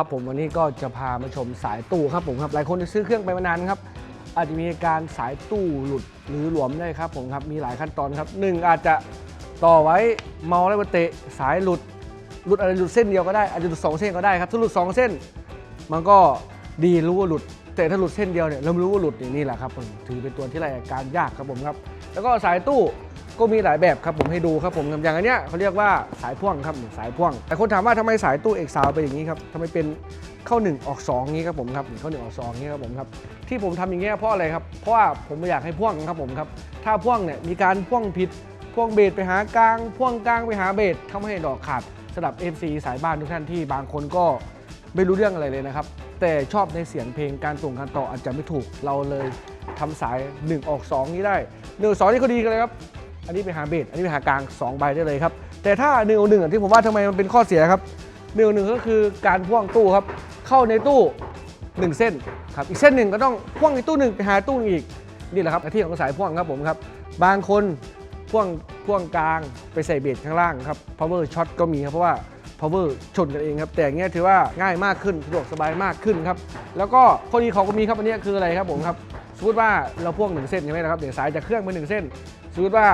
ครับผมวันนี้ก็จะพามาชมสายตู้ครับผมครับหลายคนจะซื้อเครื่องไปมานานครับอาจจะมีการสายตู้หลุดหรือหลวมได้ครับผมครับมีหลายขั้นตอนครับหนึ่งอาจจะต่อไว้เมาแล้วมาเตะสายหลุดหลุดอะไรหลุดเส้นเดียวก็ได้อาจจะหลุดสองเส้นก็ได้ครับถ้าหลุดสองเส้น มันก็ดีรู้ว่าหลุด แต่ถ้าหลุดเส้นเดียวเนี่ยเราไม่รู้ว่าหลุดอย่างนี้แหละครับผมถือเป็นตัวที่ไล่อาการยากครับผมครับ แล้วก็สายตู้ ก็มีหลายแบบครับผมให้ดูครับผมอย่างอันเนี้ยเขาเรียกว่าสายพ่วงครับสายพ่วงแต่คนถามว่าทำไมสายตู้เอกสาวเป็นอย่างนี้ครับทำไมเป็นเข้าหนึ่งออกสองนี้ครับผมครับเข้าหนึ่งออกสองนี้ครับผมครับที่ผมทำอย่างเงี้ยเพราะอะไรครับเพราะว่าผมไม่อยากให้พ่วงครับผมครับถ้าพ่วงเนี่ยมีการพ่วงผิดพ่วงเบสไปหากลางพ่วงกลางไปหาเบสทำให้ดอกขาดสำหรับ MC สายบ้านทุกท่านที่บางคนก็ไม่รู้เรื่องอะไรเลยนะครับ แต่ชอบในเสียงเพลงการส่งการต่ออาจจะไม่ถูกเราเลยทำสาย 1 ออก 2 นี้ได้1ออก2นี่ก็ดีกันเลยครับ อันนี้ไปหาเบสอันนี้ไปหากลาง2ใบได้เลยครับ แต่ถ้า1ออก1ที่ผมว่าทำไมมันเป็นข้อเสียครับ1ออก1ก็คือการพ่วงตู้ครับ เข้าในตู้ 1 เส้นครับ อีกเส้นหนึ่งก็ต้องพ่วงในตู้หนึ่งไปหาตู้หนึ่งอีก นี่แหละครับที่ของสายพ่วงครับผมครับ บางคนพ่วงพ่วงกลางไปใส่เบสข้างล่างครับ power shot ก็มีครับเพราะว่า power ชนกันเองครับ แต่อย่างเงี้ยถือว่าง่ายมากขึ้นสะดวกสบายมากขึ้นครับ แล้วก็ข้อดีเขาก็มีครับอันนี้คืออะไรครับผมครับ สมมติว่าเราพ่วงหนึ่งเส้นใช่ไหมนะครับเดี๋ยวสายจากเครื่องไปหนึ่งเส้น สมมติว่า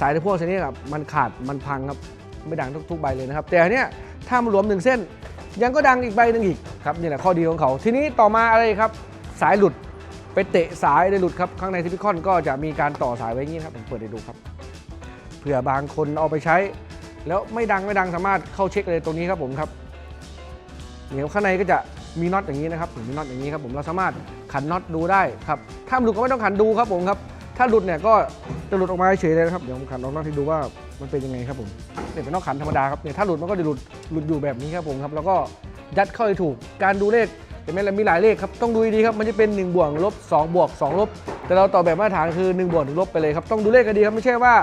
สายในพ่วงเส้นนี้ครับมันขาดมันพังครับไม่ดังทุกๆใบเลยนะครับ แต่เนี้ยถ้ามันรวมหนึ่งเส้น ยังก็ดังอีกใบหนึ่งอีกครับนี่แหละข้อดีของเขา ทีนี้ต่อมาอะไรครับ สายหลุดไปเตะสายได้หลุดครับข้างในซิลิคอนก็จะมีการต่อสายไว้งนี้ครับผมเปิดให้ดูครับเผื่อบางคนเอาไปใช้ แล้วไม่ดังไม่ดังสามารถเข้าเช็คเลยตรงนี้ครับผมครับเหนียวข้างในก็จะ มีน็อตอย่างนี้นะครับมีน็อตอย่างนี้ครับผมเราสามารถขันน็อตดูได้ครับถ้าหลุดก็ไม่ต้องขันดูครับผมครับถ้าหลุดเนี่ยก็จะหลุดออกมาเฉยเลยนะครับเดี๋ยวผมขันน็อตให้ดูว่ามันเป็นยังไงครับผมเนี่ยเป็นน็อตขันธรรมดาครับเนี่ยถ้าหลุดมันก็จะหลุดหลุดอยู่แบบนี้ครับผมครับแล้วก็ยัดเข้าให้ถูกการดูเลขเห็นไหมล่ะมีหลายเลขครับต้องดูดีครับมันจะเป็น1บวกลบ2บวก2ลบแต่เราต่อแบบมาตรฐานคือ1บวก1ลบไปเลยครับต้องดูเลขกันดีครับไม่ใช่ว่า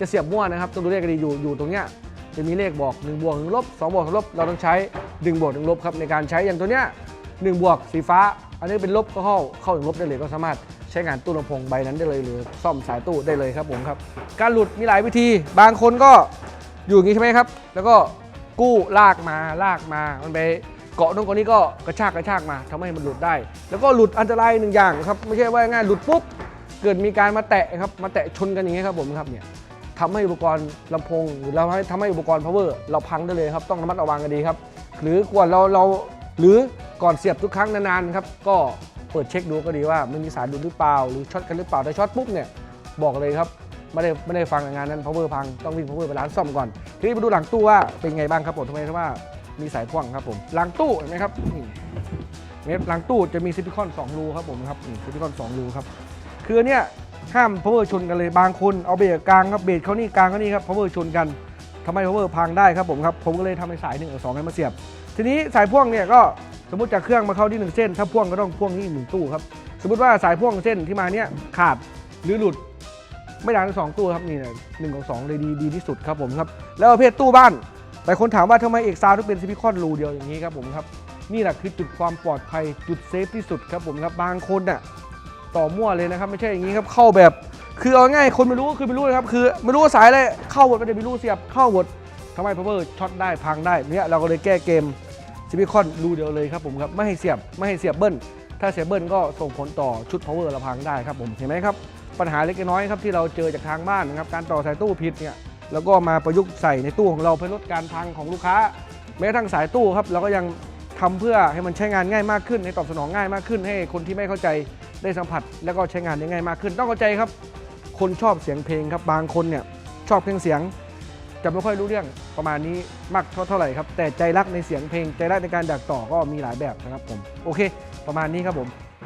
จะเสียบมั่วนะครับต้องดูเลขกันดีอยู่อยู่ตรงเนี้ย จะมีเลขบอก1บวก1ลบ2บวก2ลบเราต้องใช้1บวก1ลบครับในการใช้อย่างตัวเนี้ย1บวกสีฟ้า อันนี้เป็นลบก็เข้าเข้าถึงลบได้เลยก็สามารถใช้งานตู้ลำโพงใบนั้นได้เลยหรือซ่อมสายตู้ได้เลยครับผมครับ การหลุดมีหลายวิธี บางคนก็อยู่อย่างนี้ใช่ไหมครับ แล้วก็กู้ลากมาลากมา มันไปเกาะตรงกนี้ก็กระชากกระชากมาทำให้มันหลุดได้ แล้วก็หลุดอันตรายหนึ่งอย่างครับไม่ใช่ว่าง่ายหลุดปุ๊บเกิดมีการมาแตะครับมาแตะชนกันอย่างนี้ยครับผมครับเนี่ย ทำให้อุปกรณ์ลำโพงหรือเราให้ทำให้อุปกรณ์ power เราพังได้เลยครับ ต้องระมัดระวังกันดีครับ หรือก่อนเราเราหรือก่อนเสียบทุกครั้งนานๆครับก็เปิดเช็คดูก็ดีว่ามันมีสายดูดหรือเปล่า หรือช็อตกันหรือเปล่าถ้าช็อตปุ๊บเนี่ยบอกเลยครับไม่ได้ไม่ได้ฟังงานนั้น power พังต้องวิ่ง power ไปร้านซ่อมก่อนทีนี้มาดูหลังตู้ว่าเป็นไงบ้างครับผมทำไมเพราะว่ามีสายพ่วงครับผมหลังตู้เห็นไหมครับนี่เนี่ยหลังตู้จะมีซิลิคอน2รูครับผมครับนี่ซิลิคอน2รูครับคือเนี่ย ห้าม power ชนกันเลยบางคนเอาเบสกกลางครับเบสเขานี่กลางเขานี่ครับ power ชนกันทำให้ power พังได้ครับผมครับผมก็เลยทำเป็นสายหนึ่งสองให้มาเสียบ ทีนี้สายพ่วงเนี่ยก็สมมติจากเครื่องมาเข้าที่หนึ่งเส้น ถ้าพ่วงก็ต้องพ่วงที่หนึ่งตู้ครับสมมติว่าสายพ่วงเส้นที่มาเนี่ยขาดหรือหลุดไม่ดังทั้งสองตู้ครับนี่นะหนึ่งของสองเลยดีดีที่สุดครับผมครับแล้วประเภทตู้บ้านหลายคนถามว่าทำไมเอกซาวถึงเป็นซิลิคอนรูเดียวอย่างนี้ครับผมครับนี่แหละคือจุดความปลอดภัยจุดเซฟที่สุดครับผมครับบางคนน่ะ ต่อมั่วเลยนะครับ ไม่ใช่อย่างนี้ครับเข้าแบบ คือเอาง่ายคนไม่รู้ก็คือไม่รู้นะครับคือไม่รู้ว่าสายอะไรเข้าหมดไม่ได้ไม่รู้เสียบเข้าหมดทำให้ power ช็อตได้พังได้เนี่ยเราก็เลยแก้เกมซิลิคอนรูเดียวเลยครับผมครับไม่ให้เสียบไม่ให้เสียบเบิ้ลถ้าเสียบเบิ้ลก็ส่งผลต่อชุด power เราพังได้ครับผมเห็นไหมครับ ปัญหาเล็กน้อยครับที่เราเจอจากทางบ้านนะครับการต่อสายตู้ผิดเนี่ยแล้วก็มาประยุกต์ใส่ในตู้ของเราเพื่อลดการพังของลูกค้า แม้ทั่งสายตู้ครับเราก็ยังทำเพื่อให้มันใช้งานง่ายมากขึ้น ให้ตอบสนองง่ายมากขึ้น ให้คนที่ไม่เข้าใจ ได้สัมผัสแล้วก็ใช้งานได้ง่ายมากขึ้น ต้องเข้าใจครับ คนชอบเสียงเพลงครับบางคนเนี่ยชอบเพลงเสียงจะไม่ค่อยรู้เรื่องประมาณนี้มากเท่าเท่าไหร่ครับ แต่ใจรักในเสียงเพลงใจรักในการดักต่อก็มีหลายแบบนะครับผมโอเค ประมาณนี้ครับผม